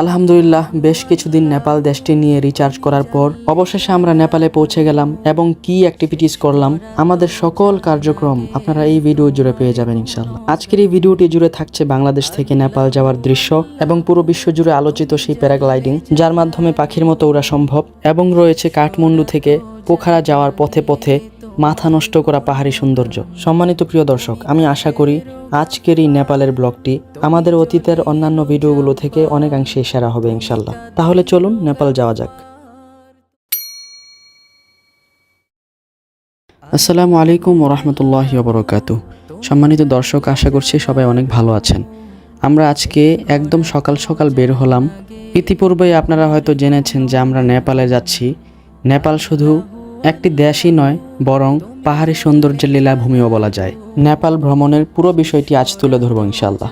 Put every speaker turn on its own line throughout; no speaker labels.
আলহামদুলিল্লাহ, বেশ কিছুদিন নেপাল দেশটি নিয়ে রিচার্জ করার পর অবশেষে আমরা নেপালে পৌঁছে গেলাম এবং কি অ্যাক্টিভিটিস করলাম, আমাদের সকল কার্যক্রম আপনারা এই ভিডিও জুড়ে পেয়ে যাবেন ইনশাল্লাহ আজকের এই ভিডিওটি জুড়ে থাকছে বাংলাদেশ থেকে নেপাল যাওয়ার দৃশ্য এবং পুরো বিশ্ব জুড়ে আলোচিত সেই প্যারাগ্লাইডিং, যার মাধ্যমে পাখির মতো ওরা সম্ভব এবং রয়েছে কাঠমান্ডু থেকে পোখারা যাওয়ার পথে পথে মাথা নষ্ট করা পাহাড়ি সৌন্দর্য। সম্মানিত প্রিয় দর্শক, আমি আশা করি আজকের এই নেপালের ব্লগটি আমাদের অতীতের অন্যান্য ভিডিওগুলো থেকে অনেকাংশে সেরা হবে ইনশাল্লাহ। তাহলে চলুন নেপাল যাওয়া যাক। আসসালামু আলাইকুম ওরহমতুল্লাহ বরকাত সম্মানিত দর্শক, আশা করছি সবাই অনেক ভালো আছেন। আমরা আজকে একদম সকাল সকাল বের হলাম। ইতিপূর্বে আপনারা হয়তো জেনেছেন যে আমরা নেপালে যাচ্ছি। নেপাল শুধু একটি দেশই নয় বরং পাহাড়ি সৌন্দর্যের লীলাভূমিও বলা যায়। নেপাল ভ্রমণের পুরো বিষয়টি আজ তুলে ধরবো ইনশাল্লাহ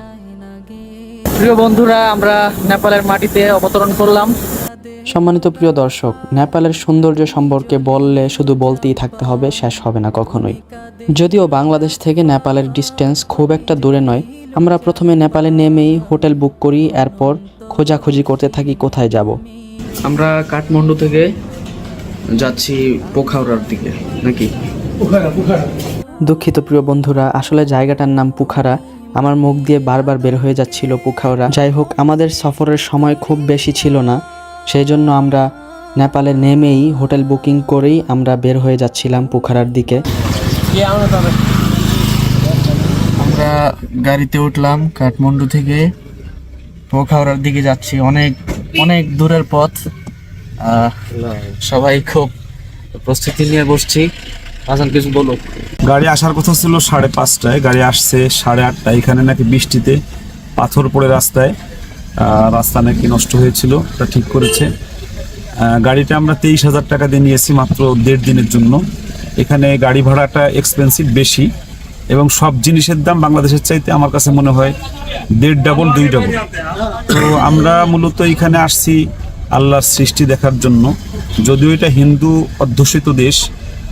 প্রিয় বন্ধুরা আমরা নেপালের মাটিতে অবতরণ করলাম।
সম্মানিত প্রিয় দর্শক নেপালের সৌন্দর্য সম্পর্কে বললে শুধু বলতেই থাকতে হবে শেষ হবে না কখনোই। যদিও বাংলাদেশ থেকে নেপালের ডিস্টেন্স খুব একটা দূরে নয় আমরা প্রথমে নেপালে নেমেই হোটেল বুক করি এরপর খোঁজাখুঁজি করতে থাকি কোথায় যাব। আমরা কাঠমান্ডু থেকে যাচ্ছি পোখাউড়ার দিকে নাকি? দুঃখিত প্রিয় বন্ধুরা আসলে জায়গাটার নাম পুখারা। আমার মুখ দিয়ে বারবার বের হয়ে যাচ্ছিল পুখাউড়া যাই হোক আমাদের সফরের সময় খুব বেশি ছিল না। সেই জন্য আমরা নেপালে নেমেই হোটেল বুকিং করেই আমরা বের হয়ে যাচ্ছিলাম পুখারার দিকে। আমরা গাড়িতে উঠলাম কাঠমান্ডু থেকে। পোখাউড়ার দিকে যাচ্ছি। অনেক অনেক দূরের পথ। সবাই খুব প্রস্তুতি নিয়ে বসছি। হাসান কিছু বলো।
গাড়ি আসার কথা ছিল সাড়ে পাঁচটায়। গাড়ি আসছে সাড়ে আটটায়। এখানে নাকি বৃষ্টিতে পাথর পড়ে রাস্তায়। রাস্তা নাকি নষ্ট হয়েছিল তা ঠিক করেছে। গাড়িটা আমরা তেইশ হাজার টাকা দিয়ে নিয়েছি মাত্র দেড় দিনের জন্য। এখানে গাড়ি ভাড়াটা এক্সপেন্সিভ বেশি এবং সব জিনিসের দাম বাংলাদেশের চাইতে আমার কাছে মনে হয় দেড় ডাবল দুই ডাবল তো আমরা মূলত এখানে আসছি আল্লাহর সৃষ্টি দেখার জন্য। যদিও এটা হিন্দু অধ্যুষিত দেশ,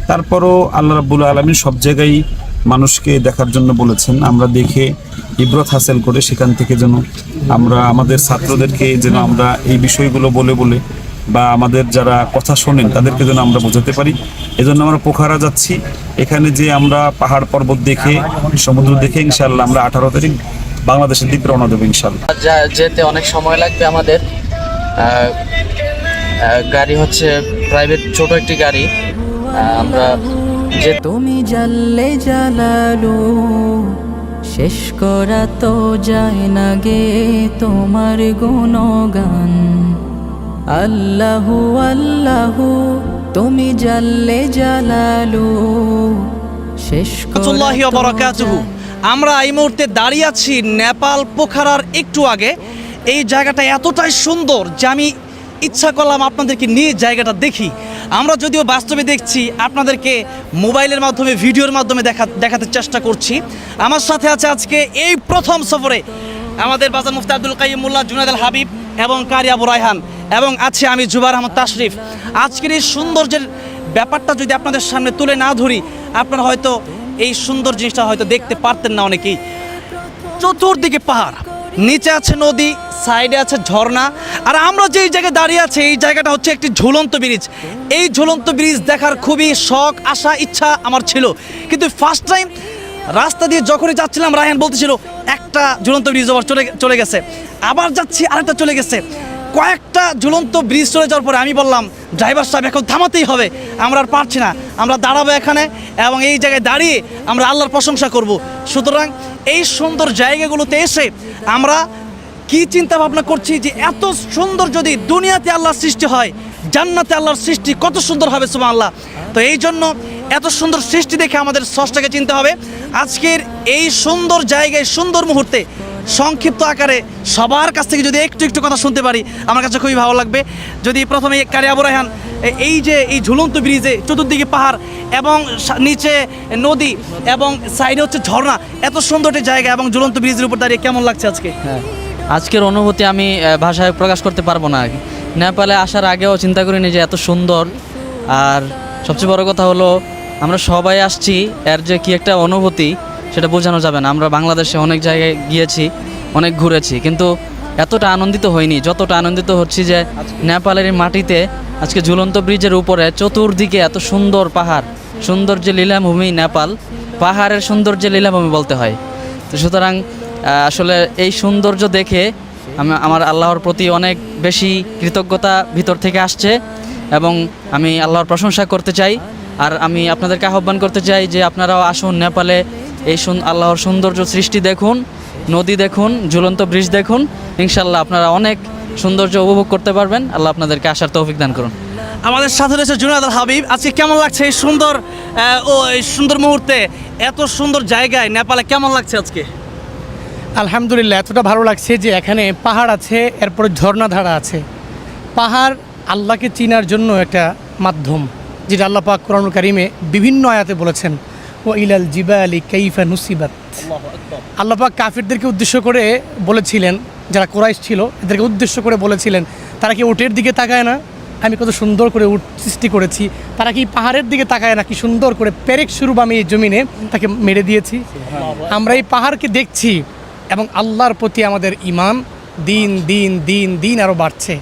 তারপরও আল্লাহ রাব্বুল আলমী সব জায়গায় মানুষকে দেখার জন্য বলেছেন। আমরা দেখে ইব্রত হাসিল করে সেখান থেকে যেন আমরা আমাদের ছাত্রদেরকে যেন আমরা এই বিষয়গুলো বলে বলে বা আমাদের যারা কথা শোনেন, তাদেরকে যেন আমরা বোঝাতে পারি। এজন্য আমরা পোখারা যাচ্ছি। এখানে যে আমরা পাহাড় পর্বত দেখে, সমুদ্র দেখে ইনশাল্লাহ আমরা আঠারো তারিখ বাংলাদেশের দিক রওনা দেবো ইনশাল্লাহ
যেতে অনেক সময় লাগবে আমাদের। গাড়ি হচ্ছে প্রাইভেট ছোট একটি গাড়ি। আমরা যে
তুমি জানলে জানালো শেষ করা তো যায় না গে তোমার গুণগান। আল্লাহু আল্লাহু তুমি জানলে জালালু শেষ
আমরা এই মুহূর্তে দাঁড়িয়ে আছি নেপাল পোখারার একটু আগে। এই জায়গাটা এতটাই সুন্দর যে আমি ইচ্ছা করলাম আপনাদেরকে নিয়ে জায়গাটা দেখি। আমরা যদিও বাস্তবে দেখছি, আপনাদেরকে মোবাইলের মাধ্যমে, ভিডিওর মাধ্যমে দেখা, দেখাতে চেষ্টা করছি। আমার সাথে আছে আজকে এই প্রথম সফরে আমাদের বাজার মুফতি আব্দুল কাইমুল্লাহ জুনাদ আল হাবিব এবং কারি আবু রায়হান এবং আছে আমি জুবার আহমদ তাশরিফ। আজকের এই সৌন্দর্যের ব্যাপারটা যদি আপনাদের সামনে তুলে না ধরি, আপনারা হয়তো এই সুন্দর জিনিসটা হয়তো দেখতে পারতেন না অনেকেই। চতুর্দিকে পাহাড়। নিচে আছে নদী সাইডে আছে ঝর্ণা। আর আমরা যেই জায়গায় দাঁড়িয়ে আছি, এই জায়গাটা হচ্ছে একটি ঝুলন্ত ব্রিজ এই ঝুলন্ত ব্রিজ দেখার খুবই শখ, আশা, ইচ্ছা আমার ছিল। কিন্তু ফার্স্ট টাইম রাস্তা দিয়ে যখনই যাচ্ছিলাম রায়হান বলতেছিল, একটা ঝুলন্ত ব্রিজ আবার চলে চলে গেছে। আবার যাচ্ছি, আরেকটা চলে গেছে। কয়েকটা ঝুলন্ত ব্রিজ চলে যাওয়ার পরে আমি বললাম ড্রাইভার সাহেব, এখন থামাতেই হবে। আমরা আর পারছি না। আমরা দাঁড়াবো এখানে এবং এই জায়গায় দাঁড়িয়ে আমরা আল্লাহর প্রশংসা করব। সুতরাং এই সুন্দর জায়গাগুলোতে এসে আমরা কি চিন্তা ভাবনা করছি যে এত সুন্দর যদি দুনিয়াতে আল্লাহর সৃষ্টি হয়, জান্নাতে আল্লাহর সৃষ্টি কত সুন্দর হবে সুমা আল্লাহ তো এই জন্য এত সুন্দর সৃষ্টি দেখে আমাদের সষ্টাকে চিনতে হবে। আজকের এই সুন্দর জায়গায়, সুন্দর মুহূর্তে সংক্ষিপ্ত আকারে সবার কাছ থেকে যদি একটু একটু কথা শুনতে পারি, আমার কাছে খুবই ভালো লাগবে। যদি প্রথমে কারি আবু রায়হান এই যে, এই ঝুলন্ত ব্রিজে চতুর্দিকে পাহাড় এবং নিচে নদী এবং সাইডে হচ্ছে ঝর্ণা, এত সুন্দর একটি জায়গা এবং ঝুলন্ত ব্রিজের উপর দাঁড়িয়ে কেমন লাগছে আজকে?
হ্যাঁ আজকের অনুভূতি আমি ভাষায় প্রকাশ করতে পারব না। নেপালে আসার আগেও চিন্তা করিনি যে এত সুন্দর। আর সবচেয়ে বড় কথা হলো, আমরা সবাই আসছি, এর যে কি একটা অনুভূতি সেটা বোঝানো যাবে না। আমরা বাংলাদেশে অনেক জায়গায় গিয়েছি, অনেক ঘুরেছি, কিন্তু এতটা আনন্দিত হইনি, যতটা আনন্দিত হচ্ছি যে নেপালের মাটিতে আজকে ঝুলন্ত ব্রিজের উপরে চতুর্দিকে এত সুন্দর পাহাড়, সুন্দর যে লীলাভূমি নেপাল, পাহাড়ের সৌন্দর্য লীলাভূমি বলতে হয়। তো সুতরাং আসলে এই সৌন্দর্য দেখে আমি, আমার আল্লাহর প্রতি অনেক বেশি কৃতজ্ঞতা ভিতর থেকে আসছে এবং আমি আল্লাহর প্রশংসা করতে চাই। আর আমি আপনাদেরকে আহ্বান করতে চাই যে আপনারাও আসুন নেপালে এই আল্লাহর সৌন্দর্য সৃষ্টি দেখুন নদী দেখুন ঝুলন্ত ব্রিজ দেখুন। ইনশাল্লাহ আপনারা অনেক সৌন্দর্য উপভোগ করতে পারবেন। আল্লাহ আপনাদেরকে আসার তৌফিক দান করুন।
আমাদের সাথে রয়েছে জুনাদ আল হাবিব। আজকে কেমন লাগছে এই সুন্দর ও এই সুন্দর মুহূর্তে? এত সুন্দর জায়গায় নেপালে কেমন লাগছে আজকে?
আলহামদুলিল্লাহ এতটা ভালো লাগছে যে এখানে পাহাড় আছে এরপরে ঝর্ণাধারা আছে। পাহাড় আল্লাহকে চিনার জন্য একটা মাধ্যম যেটা আল্লাহ পাক কোরআন কারিমে বিভিন্ন আয়াতে বলেছেন। ও ইলাল জিবা আলী কাইফা নুসিবাত। আল্লাহ কাফিরদেরকে উদ্দেশ্য করে বলেছিলেন যারা কোরাইশ ছিল এদেরকে উদ্দেশ্য করে বলেছিলেন তারা কি ওটের দিকে তাকায় না? আমি কত সুন্দর করে উট সৃষ্টি করেছি তারা কি পাহাড়ের দিকে তাকায় না? কি সুন্দর করে পেরেক শুরু আমি এই জমিনে তাকে মেরে দিয়েছি। আমরা এই পাহাড়কে দেখছি এবং আল্লাহর প্রতি আমাদের ইমান দিন দিন দিন দিন আরও বাড়ছে।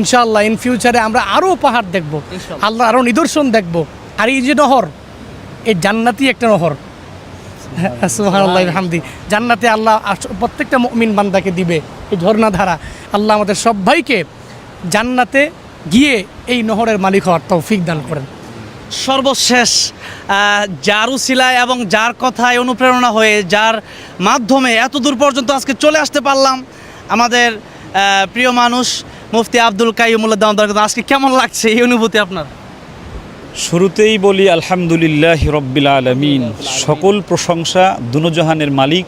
ইনশাআল্লাহ ইন ফিউচারে আমরা আরও পাহাড় দেখব আল্লাহ আরও নিদর্শন দেখব। আর এই যে নহর এই জান্নাতি একটা নহর। সুবহানাল্লাহ। হামদি জান্নাতে আল্লাহ আস- প্রত্যেকটা মুমিন বান্দাকে দিবে এই ঝর্ণাধারা। আল্লাহ আমাদের সবাইকে জান্নাতে গিয়ে এই নহরের মালিক হওয়ার তৌফিক দান করেন।
সর্বশেষ যার উসিলায় এবং যার কথায় অনুপ্রেরণা হয়ে যার মাধ্যমে এত দূর পর্যন্ত আজকে চলে আসতে পারলাম আমাদের প্রিয় মানুষ মুফতি আব্দুল কাইমুল্লাহ আজকে কেমন লাগছে এই অনুভূতি আপনার?
শুরুতেই বলি, আলহামদুলিল্লাহ রব্বিল আলমিন। সকল প্রশংসা দুনোজাহানের মালিক,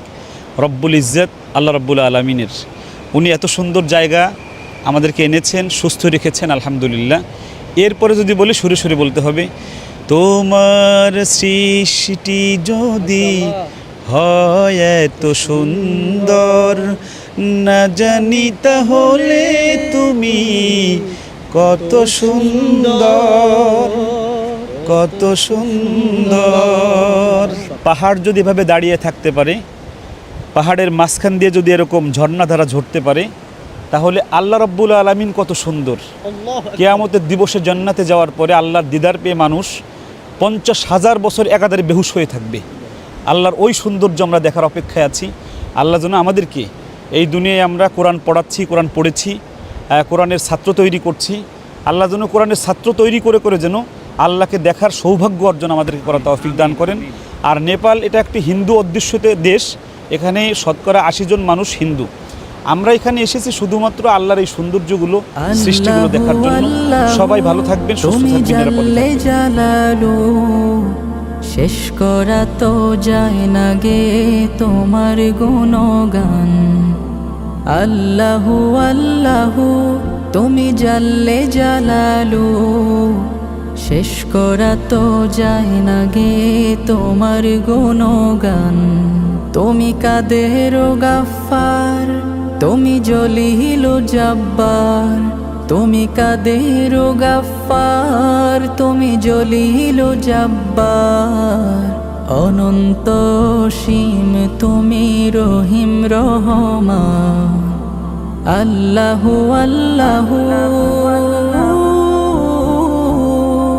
রব্বুল ইজ্জত, আল্লাহ রব্বুল আলমিনের। উনি এত সুন্দর জায়গা আমাদেরকে এনেছেন, সুস্থ রেখেছেন, আলহামদুলিল্লাহ। এরপরে যদি বলি, সুরে সুরে বলতে হবে, তোমার সৃষ্টি যদি হয় এত সুন্দর, না জানি তাহলে তুমি কত সুন্দর? কত সুন্দর। পাহাড় যদি এভাবে দাঁড়িয়ে থাকতে পারে পাহাড়ের মাঝখান দিয়ে যদি এরকম ঝর্ণাধারা ঝরতে পারে তাহলে আল্লাহ রব্বুল আলমিন কত সুন্দর। কেয়ামতের দিবসে জান্নাতে যাওয়ার পরে আল্লাহর দিদার পেয়ে মানুষ পঞ্চাশ হাজার বছর একাধারে বেহুশ হয়ে থাকবে। আল্লাহর ওই সৌন্দর্য আমরা দেখার অপেক্ষায় আছি। আল্লাহ যেন আমাদেরকে এই দুনিয়ায় আমরা কোরআন পড়াচ্ছি কোরআন পড়েছি কোরআনের ছাত্র তৈরি করছি। আল্লাহ যেন কোরআনের ছাত্র তৈরি করে করে যেন আল্লাহকে দেখার সৌভাগ্য অর্জন আমাদেরকে করা তৌফিক দান করেন। আর নেপাল এটা একটি হিন্দু অধ্যুষিত দেশ এখানে শতকরা আশি জন মানুষ হিন্দু। আমরা এখানে এসেছি শুধুমাত্র আল্লাহর এই সৌন্দর্যগুলো সৃষ্টিগুলো দেখার জন্য। সবাই ভালো থাকবেন সুস্থ থাকবেন
জালালু শেষ করা তো যায় না গে তোমার গুণগান। আল্লাহু আল্লাহু তুমি জানলে জালালু শেষ করা তো যায় না গে তোমার গুণগান। তুমি কাদের গাফার, তুমি জলিল জব্বার। তুমি কাদের গাফার, তুমি জলিল জব্বার। অনন্ত সীম তুমি রহিম রহমা আল্লাহু আল্লাহু।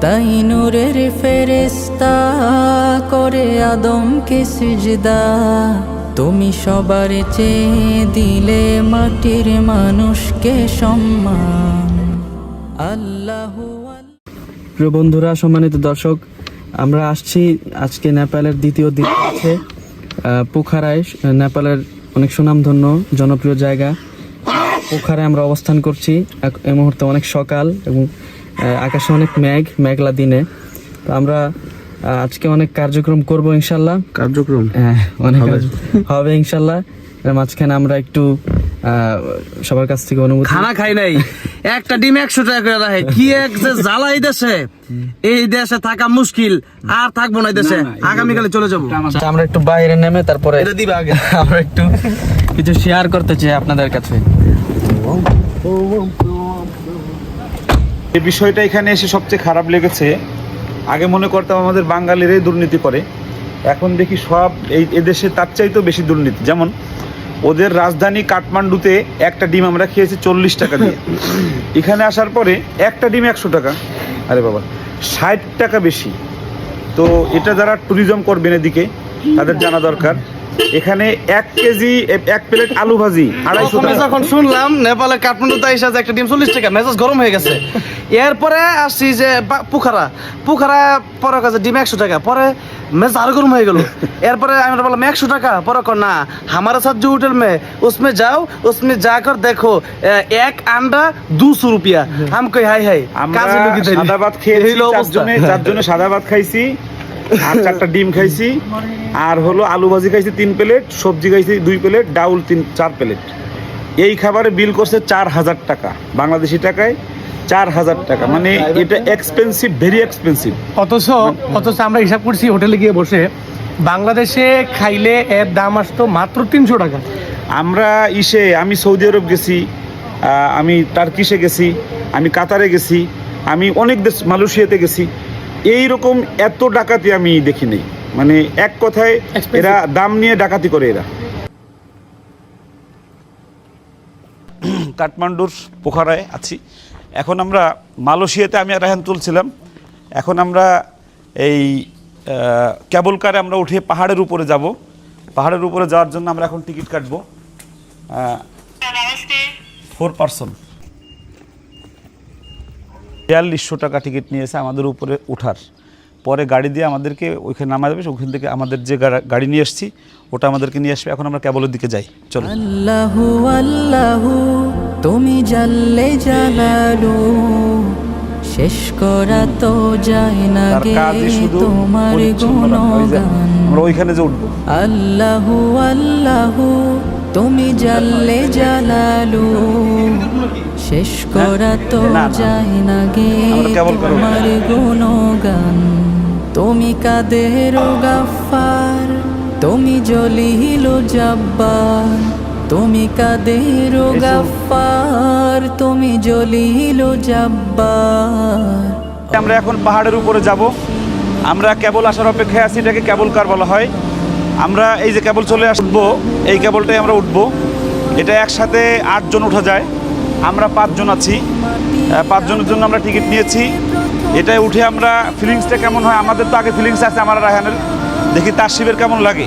তাই নূরের ফেরেস্তা করে আদমকে সিজদা। তুমি সবার চেয়ে দিলে মাটির মানুষকে সম্মান। আল্লাহু
প্রিয় বন্ধুরা, সম্মানিত দর্শক, আমরা আসছি আজকে নেপালের দ্বিতীয় দিন আছে। পোখারায়, নেপালের অনেক সুনামধন্য, জনপ্রিয় জায়গা। পোখারায় আমরা অবস্থান করছি। এই মুহূর্তে অনেক সকাল এবং আকাশে অনেক মেঘ মেঘলা দিনে। তো আমরা আজকে অনেক কার্যক্রম করব ইনশাল্লাহ।
কার্যক্রম?
হ্যাঁ অনেক কাজ হবে ইনশাল্লাহ। এর মাঝখানে আমরা একটু সবার কাছ থেকে অনুমতি
খানা খাই নাই। একটা ডিম একশো টাকা করে রাখে। কি এক যে জ্বালা এই দেশে? এই দেশে থাকা মুশকিল। আর থাকব না এই দেশে। আগামীকালে চলে যাব।
আচ্ছা, আমরা একটু বাইরে নেমে তারপরে
এটা দিবা আগে।
আমরা একটু কিছু শেয়ার করতে চাই আপনাদের কাছে।
এই বিষয়টা এখানে এসে সবচেয়ে খারাপ লেগেছে। আগে মনে করতাম আমাদের বাঙালিরাই দুর্নীতি করে। এখন দেখি সব এই এদেশে তার চাইতেও বেশি দুর্নীতি। যেমন ওদের রাজধানী কাঠমান্ডুতে একটা ডিম আমরা খেয়েছি চল্লিশ টাকা দিয়ে। এখানে আসার পরে একটা ডিম একশো টাকা। আরে বাবা, ষাট টাকা বেশি। তো এটা যারা ট্যুরিজম করবেন এদিকে, তাদের জানা দরকার। এখানে এক কেজি এক প্লেট আলু ভাজি আড়াইশো
শুনলাম নেপালে একটা ডিম চল্লিশ টাকা গরম হয়ে গেছে। এরপরে আসছি যে পুখারা। পুখারা পরে কাছে ডিম একশো টাকা পরে আরও গরম হয়ে গেল। এরপরে আমি বললাম একশো টাকা পরে কর না হামারা সাথ যে হোটেল মে উসমে যাও উসমে যা কর দেখো এক আন্ডা দুশো রুপিয়া।
আমি
কই হাই হাই
সাদা ভাত
খেয়ে
চারজনে জন্য সাদা ভাত খাইছি। আর চারটা ডিম খাইছি। আর হলো আলু ভাজি খাইছি তিন প্লেট সবজি খাইছি দুই প্লেট ডাউল তিন চার প্লেট। এই খাবারে বিল করছে চার হাজার টাকা বাংলাদেশি টাকায় চার হাজার টাকা। মানে এটা এক্সপেন্সিভ ভেরি এক্সপেন্সিভ
অথচ অথচ আমরা হিসাব করছি হোটেলে গিয়ে বসে বাংলাদেশে খাইলে এর দাম আসতো মাত্র তিনশো টাকা।
আমরা ইসে আমি সৌদি আরব গেছি আমি টার্কিশে গেছি আমি কাতারে গেছি আমি অনেক দেশ মালয়েশিয়াতে গেছি। এই রকম এত ডাকাতি আমি দেখি নাই। মানে এক কথায় এরা দাম নিয়ে ডাকাতি করে এরা। কাঠমান্ডুর পোখারায় আছি। এখন আমরা মালয়েশিয়াতে আমি আর রায়হান তুলছিলাম। এখন আমরা এই আহ, ক্যাবল কারে আমরা উঠে পাহাড়ের উপরে যাব। পাহাড়ের উপরে যাওয়ার জন্য আমরা এখন টিকিট কাটবো। Four person. বিয়াল্লিশশো টাকা টিকিট নিয়েছে আমাদের উপরে উঠার। পরে গাড়ি দিয়ে আমাদেরকে ওইখানে নামা যাবে ওখান থেকে আমাদের যে গাড়ি নিয়ে এসেছি ওটা আমাদেরকে নিয়ে আসবে। এখন আমরা ক্যাবলের দিকে যাই। চলো
আল্লাহু আল্লাহু তুমি জাল্লে জালালু শেষ করা তো যায় না গে তোমার গুণগান।
আমরা ওইখানে যে উঠবো।
আল্লাহু আল্লাহু তুমি জাল্লে জালালু শেষ করা তো
না, না।
যায় না গে। তোমার গুণগান। তুমি কাদের গাফার তুমি জলিল জব্বার। তুমি কাদের গাফার তুমি জলিল জব্বার।
আমরা এখন পাহাড়ের উপরে যাব। আমরা কেবল আসার অপেক্ষায় আছি এটাকে কেবল কার বলা হয়? আমরা এই যে কেবল চলে আসব এই কেবলটাই আমরা উঠবো। এটা একসাথে আটজন ওঠা যায়। আমরা পাঁচজন আছি। পাঁচজনের জন্য আমরা টিকিট নিয়েছি। এটাই উঠে আমরা ফিলিংসটা কেমন হয়? আমাদের তো আগে ফিলিংস আছে আমার রায়হানের। দেখি তার শিবের কেমন লাগে।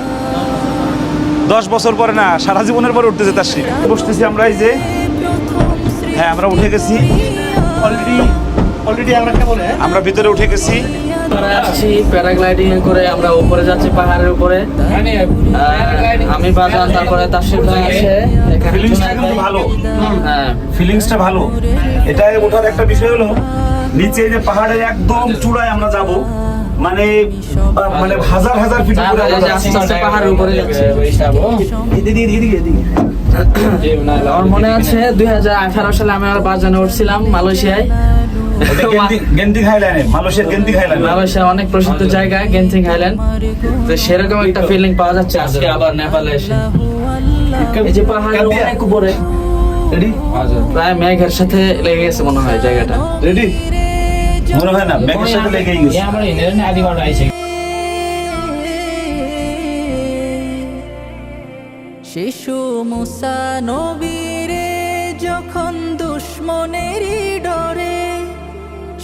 দশ বছর পরে না সারা জীবনের পরে উঠতেছে তার শিব বসতেছি আমরা এই যে। হ্যাঁ আমরা উঠে গেছি।
অলরেডি অলরেডি আমরা কেবল
আমরা ভিতরে উঠে গেছি।
প্যারাগ্লাইডিং করে আমরা উপরে যাচ্ছি পাহাড়ের উপরে। বাজান তারপরে
ফিলিংসটা কিন্তু ভালো।
হ্যাঁ।
ফিলিংসটা ভালো। এটাই ওঠার একটা বিষয় হলো নিচে যে পাহাড়ের একদম চূড়ায় আমরা যাব মানে মানে হাজার হাজার ফিট উপরে আমরা
এই যে
যাচ্ছি।
পাহাড়ের উপরে যাচ্ছি। আমার মনে আছে দুই হাজার আঠারো সালে আমি আর বাজানে উঠছিলাম মালয়েশিয়ায়।
গেন্দি- হাইল্যান্ডে মালয়েশিয়ার গেন্দিক হাইল্যান্ড।
মালয়েশিয়া অনেক প্রসিদ্ধ জায়গা হাইল্যান্ড। তো সেরকম একটা ফিলিং পাওয়া যাচ্ছে আজকে আবার নেপালে এসে। এই যে পাহাড়ের অনেক উপরে। প্রায় মেঘের সাথে লেগে গেছে মনে হয় জায়গাটা।
রেডি মনে হয় না ব্যাগের সাথে লেগেই গেছে।
শিশু মুসা নবীরে যখন দুশ্মনেরই ডরে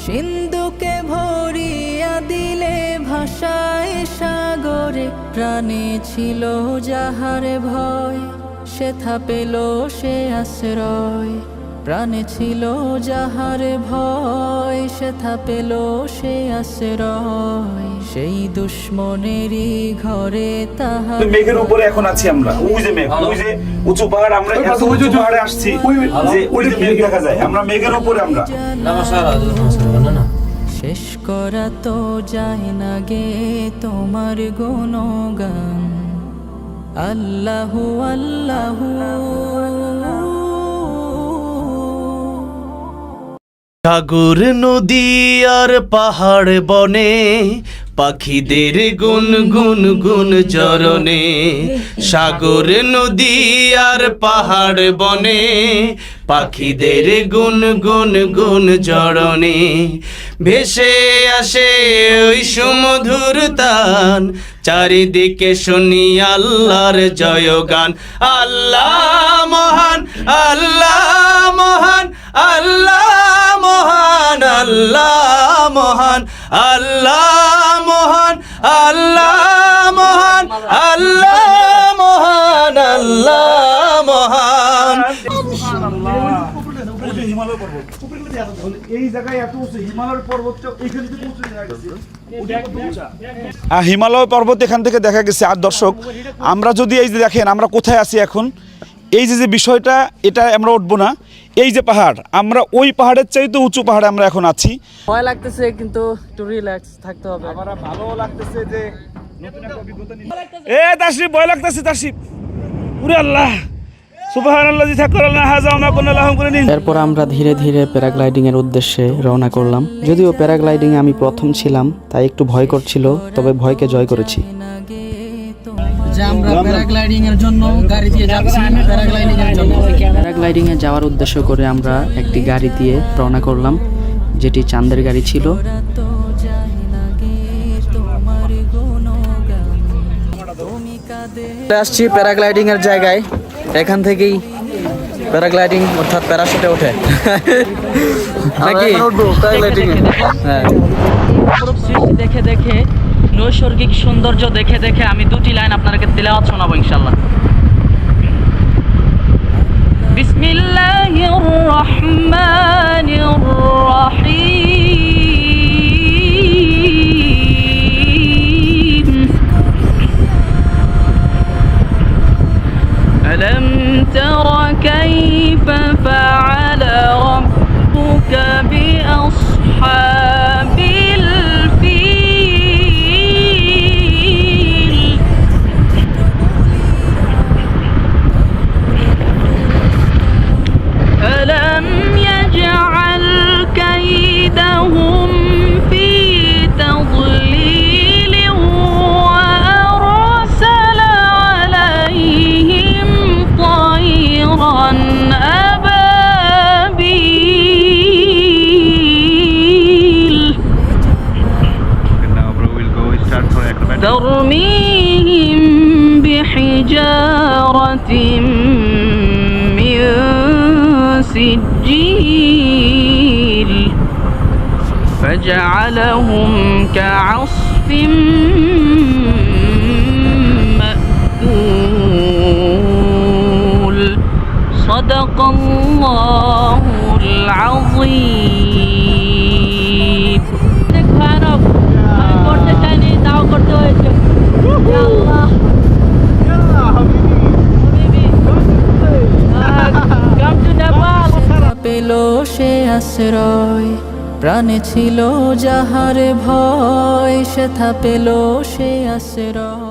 সিন্ধুকে ভরিয়া দিলে ভাষায় সাগরে প্রাণে ছিল যাহারে ভয় সেথা পেল সে আশ্রয়। প্রাণে ছিল যাহারে ভয় সেথা পেল সে আশ্রয়। সেই দুশ্মনেরই ঘরে তাহার
মেঘের উপরে এখন আছি আমরা। ওই যে মেঘ ওই যে উঁচু পাহাড় আমরা এত উঁচু পাহাড়ে আসছি যে ওই যে মেঘ দেখা যায়। আমরা মেঘের উপরে আমরা।
শেষ করা তো যায় না গে তোমার গুণগান। আল্লাহু, আল্লাহ।
সাগর, নদী আর পাহাড় বনে পাখিদের গুন গুন গুন চরণে, সাগর, নদী আর পাহাড় বনে, পাখিদের গুন গুন গুন চরণে, ভেসে আসে ওই সুমধুর তান চারিদিকে শুনি আল্লাহর জয়গান। আল্লাহ মহান আল্লাহ মহান আল্লাহ মহান আল্লাহ মহান আল্লাহ মহান আল্লাহ মহান আল্লাহ মহান আল্লাহ মহান।
আহ, হিমালয় পর্বত। এখান থেকে দেখা গেছে। আর দর্শক আমরা যদি এই যে দেখেন আমরা কোথায় আছি এখন? এই যে যে বিষয়টা এটা আমরা উঠবো না। এই যে পাহাড় আমরা ওই পাহাড়ের চাইতে উঁচু পাহাড়ে আমরা এখন আছি।
ভয় লাগতেছে কিন্তু একটু রিল্যাক্স থাকতে হবে।
ভালো লাগতেছে যে এ তাসিফ ভয় লাগতেছে তাসিফ উরে আল্লাহ!
এরপর আমরা ধীরে ধীরে প্যারাগ্লাইডিং এর উদ্দেশ্যে রওনা করলাম। যদিও প্যারাগ্লাইডিং আমি প্রথম ছিলাম তাই একটু ভয় করছিল তবে ভয়কে জয় করেছি।
যে আমরা প্যারাগ্লাইডিং জন্য গাড়ি দিয়ে যাচ্ছি প্যারাগ্লাইডিং এর জন্য।
প্যারাগ্লাইডিং এ যাওয়ার উদ্দেশ্য করে আমরা একটি গাড়ি দিয়ে রওনা করলাম যেটি চাঁদের গাড়ি ছিল।
আসছি প্যারাগ্লাইডিং এর জায়গায়। এখান থেকেই প্যারাগ্লাইডিং অর্থাৎ প্যারাশুটে ওঠে। নাকি? প্যারাগ্লাইডিং হ্যাঁ। দেখে দেখে নৈসর্গিক সৌন্দর্য দেখে দেখে আমি দুটি লাইন আপনাদেরকে তেলাওয়াত শোনাবো ইনশাল্লাহ تر كيف فعل ربك بأصحاب فجعلهم كعصف مأكول صدق الله العظيم ভয়ানক আমি করতে চাইনি তাও করতে হয়েছে ইয়া আল্লাহ হাবিবি কাম টু নেপাল
পেল সে আশ্রয় প্রাণে ছিল যাহারে ভয় সেথা পেল সে আশ্রয়।